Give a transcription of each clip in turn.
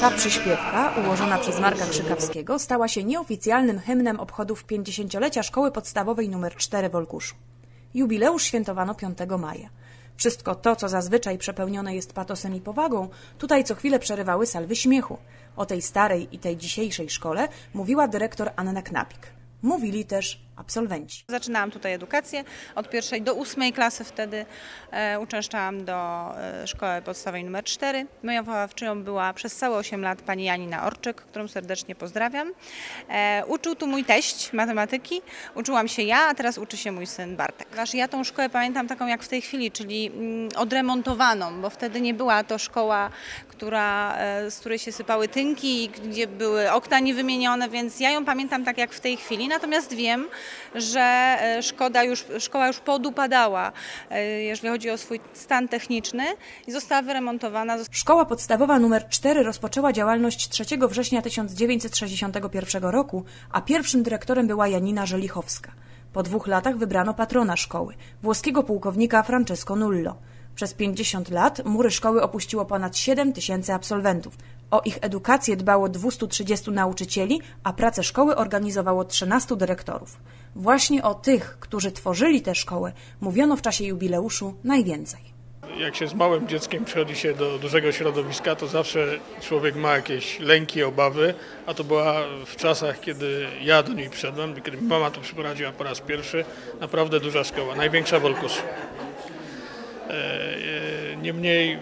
Ta przyśpiewka, ułożona przez Marka Krzykawskiego, stała się nieoficjalnym hymnem obchodów 50-lecia Szkoły Podstawowej nr 4 w Olkuszu. Jubileusz świętowano 5 maja. Wszystko to, co zazwyczaj przepełnione jest patosem i powagą, tutaj co chwilę przerywały salwy śmiechu. O tej starej i tej dzisiejszej szkole mówiła dyrektor Anna Knapik. Mówili też absolwenci. Zaczynałam tutaj edukację od pierwszej do ósmej klasy wtedy. E, uczęszczałam do e, szkoły podstawowej numer 4. Moją wychowawczynią była przez całe 8 lat pani Janina Orczyk, którą serdecznie pozdrawiam. E, uczył tu mój teść matematyki, uczyłam się ja, a teraz uczy się mój syn Bartek. Ponieważ ja tą szkołę pamiętam taką jak w tej chwili, czyli mm, odremontowaną, bo wtedy nie była to szkoła, która, e, z której się sypały tynki, gdzie były okna niewymienione, więc ja ją pamiętam tak jak w tej chwili. Natomiast wiem, że e, szkoda już, szkoła już podupadała, e, jeżeli chodzi o swój stan techniczny i została wyremontowana. Szkoła podstawowa nr 4 rozpoczęła działalność 3 września 1961 roku, a pierwszym dyrektorem była Janina Żelichowska. Po dwóch latach wybrano patrona szkoły, włoskiego pułkownika Francesco Nullo. Przez 50 lat mury szkoły opuściło ponad 7 tysięcy absolwentów. O ich edukację dbało 230 nauczycieli, a pracę szkoły organizowało 13 dyrektorów. Właśnie o tych, którzy tworzyli tę szkołę, mówiono w czasie jubileuszu najwięcej. Jak się z małym dzieckiem przychodzi się do dużego środowiska, to zawsze człowiek ma jakieś lęki, obawy, a to była w czasach, kiedy ja do niej przyszedłem, kiedy mama tu przyprowadziła po raz pierwszy, naprawdę duża szkoła, największa w Olkuszu. E, e, Niemniej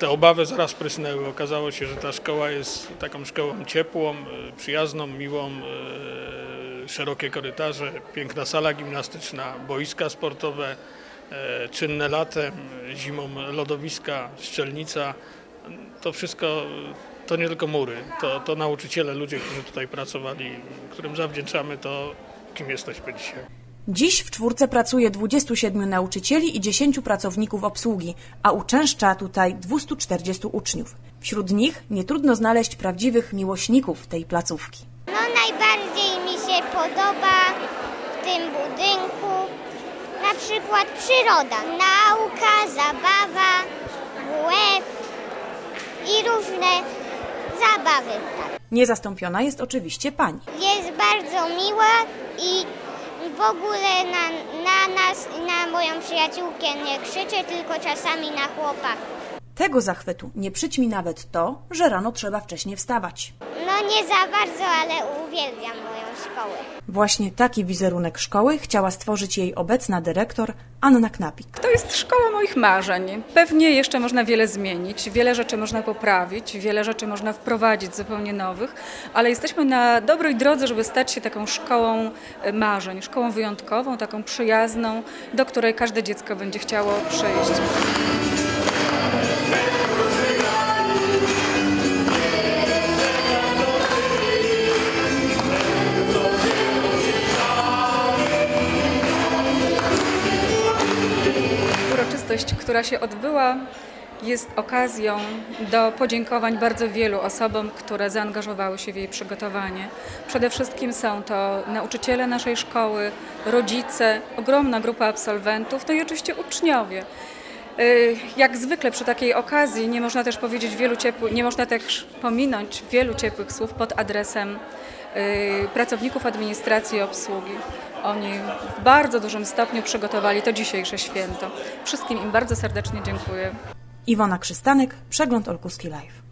te obawy zaraz prysnęły. Okazało się, że ta szkoła jest taką szkołą ciepłą, e, przyjazną, miłą, e, szerokie korytarze, piękna sala gimnastyczna, boiska sportowe, e, czynne latem, zimą lodowiska, szczelnica. To wszystko to nie tylko mury, to, to nauczyciele, ludzie, którzy tutaj pracowali, którym zawdzięczamy to, kim jesteśmy dzisiaj. Dziś w czwórce pracuje 27 nauczycieli i 10 pracowników obsługi, a uczęszcza tutaj 240 uczniów. Wśród nich nie trudno znaleźć prawdziwych miłośników tej placówki. No najbardziej mi się podoba w tym budynku na przykład przyroda, nauka, zabawa, WF i różne zabawy. Tak. Niezastąpiona jest oczywiście pani. Jest bardzo miła i w ogóle na, na nas i na moją przyjaciółkę nie krzyczy, tylko czasami na chłopaków. Tego zachwytu nie przyćmi nawet to, że rano trzeba wcześnie wstawać. No nie za bardzo, ale uwielbiam moją szkołę. Właśnie taki wizerunek szkoły chciała stworzyć jej obecna dyrektor Anna Knapik. To jest szkoła moich marzeń. Pewnie jeszcze można wiele zmienić, wiele rzeczy można poprawić, wiele rzeczy można wprowadzić zupełnie nowych, ale jesteśmy na dobrej drodze, żeby stać się taką szkołą e, marzeń, szkołą wyjątkową, taką przyjazną, do której każde dziecko będzie chciało przyjść. Uroczystość, która się odbyła, jest okazją do podziękowań bardzo wielu osobom, które zaangażowały się w jej przygotowanie. Przede wszystkim są to nauczyciele naszej szkoły, rodzice, ogromna grupa absolwentów, no i oczywiście uczniowie. Y, Jak zwykle przy takiej okazji nie można też powiedzieć wielu ciepłych, nie można też pominąć wielu ciepłych słów pod adresem y, pracowników administracji i obsługi. Oni w bardzo dużym stopniu przygotowali to dzisiejsze święto. Wszystkim im bardzo serdecznie dziękuję. Iwona Krzystanek, Przegląd Olkuski Live.